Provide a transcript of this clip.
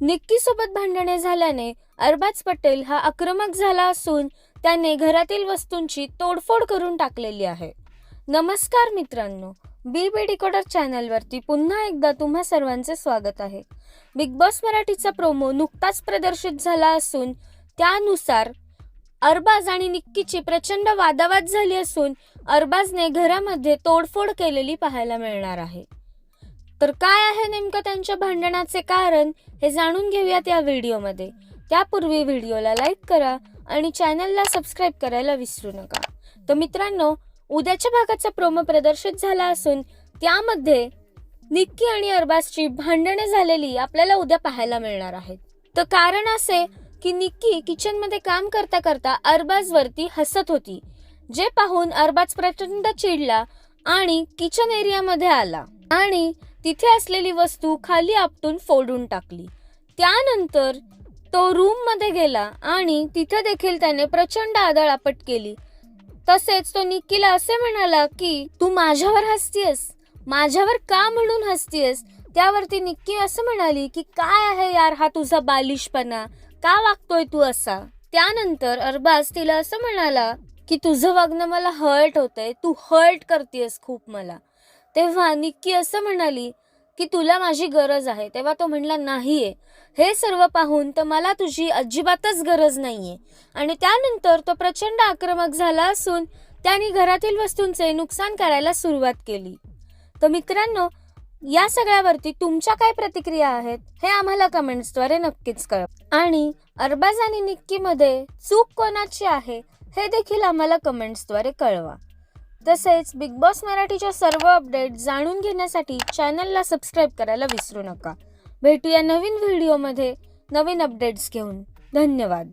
निक्की सोबत भांडणे झाल्याने अरबाज पटेल हा आक्रमक झाला असून त्याने घरातील वस्तूंची तोडफोड करून टाकलेली आहे. नमस्कार मित्रांनो बी बी डिकोडर चॅनलवरती पुन्हा एकदा तुम्हा सर्वांचे स्वागत आहे. बिग बॉस मराठीचा प्रोमो नुकताच प्रदर्शित झाला असून त्यानुसार अरबाज आणि निक्कीची प्रचंड वादावाद झाली असून अरबाजने घरामध्ये तोडफोड केलेली पाहायला मिळणार आहे. तर काय आहे नेमकं त्यांच्या भांडणाचे कारण हे जाणून घेऊयात या व्हिडिओमध्ये. त्यापूर्वी व्हिडिओला लाईक करा आणि चॅनलला सबस्क्राईब करायला विसरू नका. तर मित्रांनो उद्याच्या भागाचा प्रोमो प्रदर्शित झाला असून त्यामध्ये निक्की आणि अरबाजची भांडणे झालेली आपल्याला उद्या पाहायला मिळणार आहेत. तर कारण असे की निक्की किचनमध्ये काम करता करता अरबाजवरती हसत होती जे पाहून अरबाज प्रचंड चिडला आणि किचन एरियामध्ये आला. आणि तिथे असलेली वस्तू खाली आपटून फोडून टाकली. त्यानंतर तो रूममध्ये गेला आणि तिथे देखील त्याने प्रचंड आदळापट केली. तसेच तो निक्कीला असे म्हणाला की तू माझ्यावर हसतीयस? माझ्यावर का म्हणून हसतीयस? त्यावरती निक्की असं म्हणाली की काय आहे यार हा तुझा बालिशपणा? का वागतोय तू असा? त्यानंतर अरबाज तिला असं म्हणाला की तुझं वागणं मला हर्ट होतंय. तू हर्ट करतेस खूप मला. तेव्हा निक्की असं म्हणाली की तुला माझी गरज आहे. तेव्हा तो म्हणला नाहीये. हे सर्व पाहून तर मला तुझी अजिबातच गरज नाहीये. आणि त्यानंतर तो प्रचंड आक्रमक झाला असून त्याने घरातील वस्तूंचे नुकसान करायला सुरुवात केली. तर मित्रांनो या सगळ्यावरती तुमच्या काय प्रतिक्रिया आहेत हे आम्हाला कमेंट्सद्वारे नक्कीच कळवा. आणि अरबाज आणि निक्कीमध्ये चूक कोणाची आहे हे देखील आम्हाला कमेंट्सद्वारे कळवा. तसेच बिग बॉस मराठीच्या सर्व अपडेट जाणून घेण्यासाठी चॅनलला सबस्क्राईब करायला विसरू नका. भेटूया नवीन व्हिडिओमध्ये नवीन अपडेट्स घेऊन. धन्यवाद.